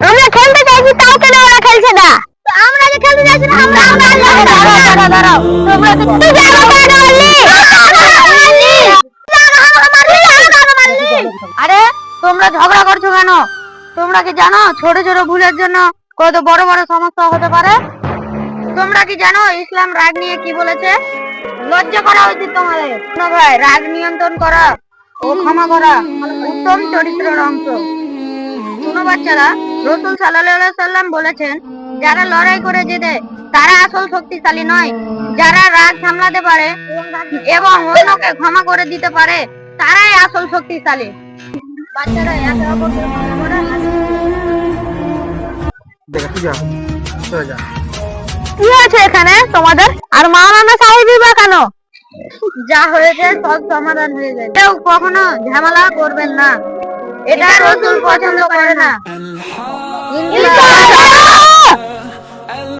আমরা খেলতে চাইছি তাও কেন ওরা খেলছে না। আমরা যে খেলতে চাইছি না আমরা আমরা দাঁড়াও তোমরা তুই কেন মারলি! আরে তোমরা ঝগড়া করছ কেন? তোমরা কি জানো ছোট ছোট ভুলের জন্য কত বড় বড় সমস্যা হতে পারে? তোমরা কি জানো ইসলাম রাগ নিয়ে কি বলেছে? লজ্জা করা উচিত তোমাদের। ভাই রাগ নিয়ন্ত্রণ করা ও ক্ষমা করা উত্তম চরিত্রের অংশ। শুনো বাচ্চারা রসুল সাল্লাহ সাল্লাম বলেছেন যারা লড়াই করে তারা আসল শক্তিশালী নয়। যারা রাগ সামলাতে পারে এবং অন্যকে ক্ষমা করে দিতে পারে তারাই আসল শক্তিশালী। বাচ্চারা একে অপরকে ক্ষমা করে কি হয়েছে এখানে তোমাদের? আর মা নানা সাহেবই বা কেন? যা হয়েছে সব সমাধান হয়ে যায় কেউ কখনো ঝামেলা করবেন না। এটা নতুন পছন্দ করে না।